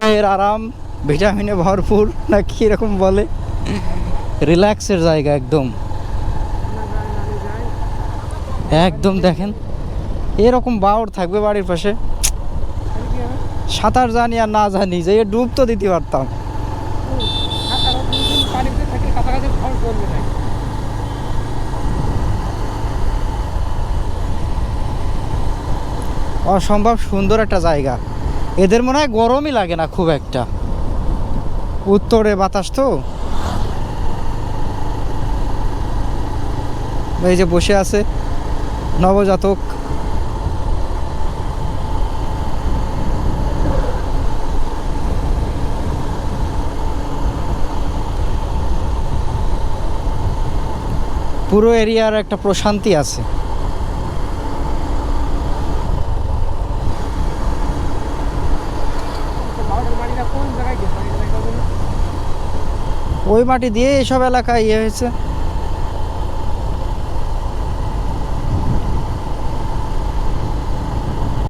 এর আরাম, ভিটামিনে ভরপুর, না কি এরকম বলে? রিল্যাক্সের জায়গা একদম। একদম দেখেন, এরকম বাউর থাকবে বাড়ির পাশে। সাঁতার জানি আর না জানি, যে ডুব তো দিতে পারতাম। অসম্ভব সুন্দর একটা জায়গা। এদের মনে হয় গরমই লাগে না খুব একটা। উত্তরে বাতাস তো। এই যে বসে আছে নবজাতক। পুরো এরিয়ার একটা প্রশান্তি আছে। ওই মাটি দিয়ে এসব এলাকায় ইয়ে হয়েছে।